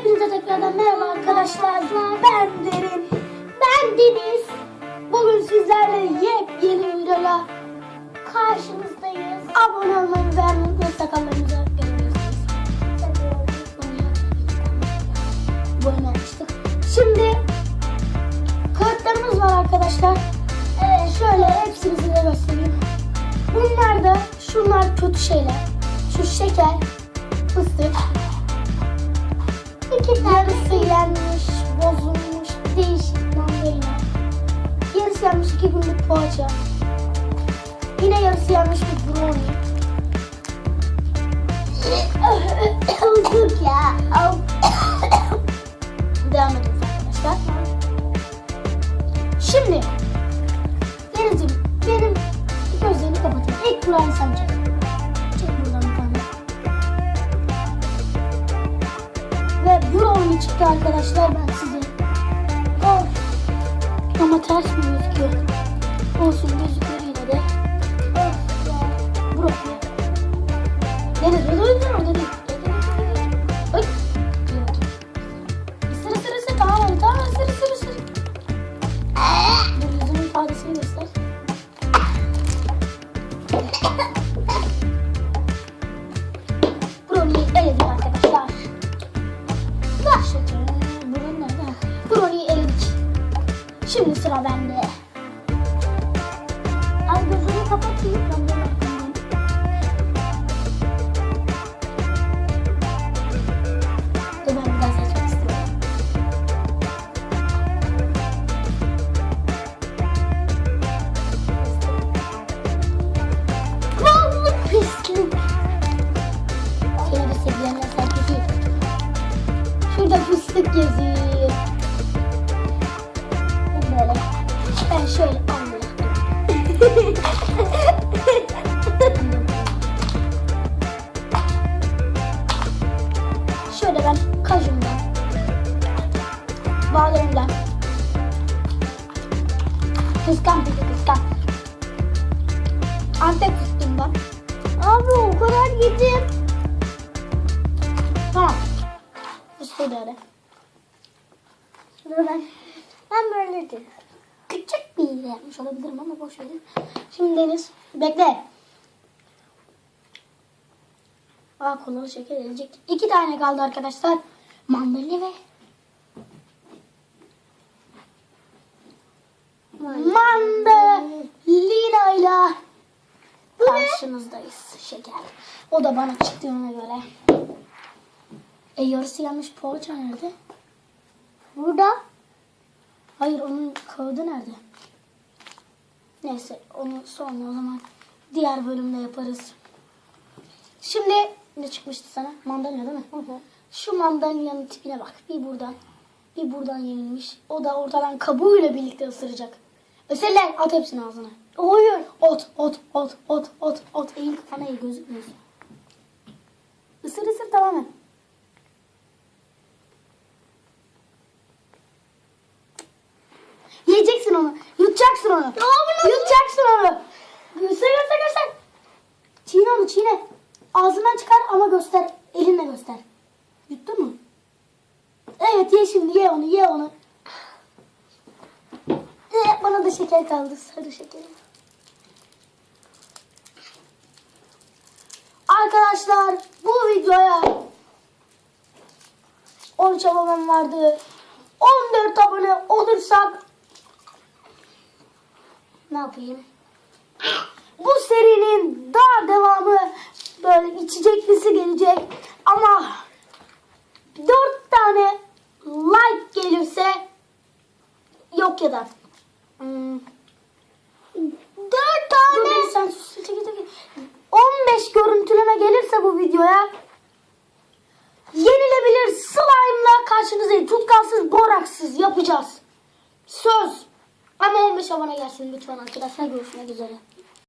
Hepinize tekrardan merhaba arkadaşlar. Ben Derin. Ben Deniz. Bugün sizlerle yepyeni videoya karşınızdayız. Abone olmayı ve beğenmeyi ve sakallarımızı görebilirsiniz. Boyun almıştık. Şimdi kağıtlarımız var arkadaşlar. Evet, şöyle hepsini size göstereyim. Bunlar da şunlar kötü şeyler. Şu şeker, fıstık, İki tanesi yenmiş, bozulmuş, değişik mandalina. Yarısı yenmiş iki günlük poğaça. Yine yarısı yenmiş bir brownie. Uyduk ya. Devam ediyoruz arkadaşlar. Şimdi Deniz'im benim gözlerini kapatın. İlk brownie sen çıktı arkadaşlar ben size. Of. Ama ters mi gözüküyor? Olsun gözüküyor yine de. Of ya. Brownie. Deniz Şimdi sıra kıskan peki kıskan, antep fıstığından. Abi o kadar yedim. Tamam. Fıstığı da öyle. Ben, ben böyle de küçük bir hile yapmış olabilirim ama boş verin. Şimdi Deniz, bekle. Aa kolalı şeker gelecek. İki tane kaldı arkadaşlar. Mandalina ve mandalina ile karşınızdayız şeker. O da bana çıktığına göre. E yarısı yanmış poğaça nerede? Burada. Hayır onun kağıdı nerede? Neyse onu sonra o zaman diğer bölümde yaparız. Şimdi ne çıkmıştı sana? Mandalina değil mi? Şu mandalina'nın tipine bak. Bir buradan bir buradan yenilmiş. O da ortadan kabuğuyla birlikte ısıracak. Öseller at hepsini ağzına. Hayır. Ot, ot, ot, ot, ot, ot. Eğil kafana eğil gözükmüyorsun. Isır ısır tamamen. Yiyeceksin onu. Yutacaksın onu. Yutacaksın onu. Göster göster göster. Çiğne onu çiğne. Ağzından çıkar ama göster. Elinle göster. Yuttun mu? Evet ye şimdi ye onu ye onu. Bana da şeker kaldı. Sarı şekerim. Arkadaşlar bu videoya 13 abonem vardı. 14 abone olursak ne yapayım? Bu serinin daha devamı böyle içeceklisi gelecek. Ama 4 tane like gelirse yok ya da yapacağız. Söz. Ama 15 abone gelsin lütfen arkadaşlar. Görüşmek üzere.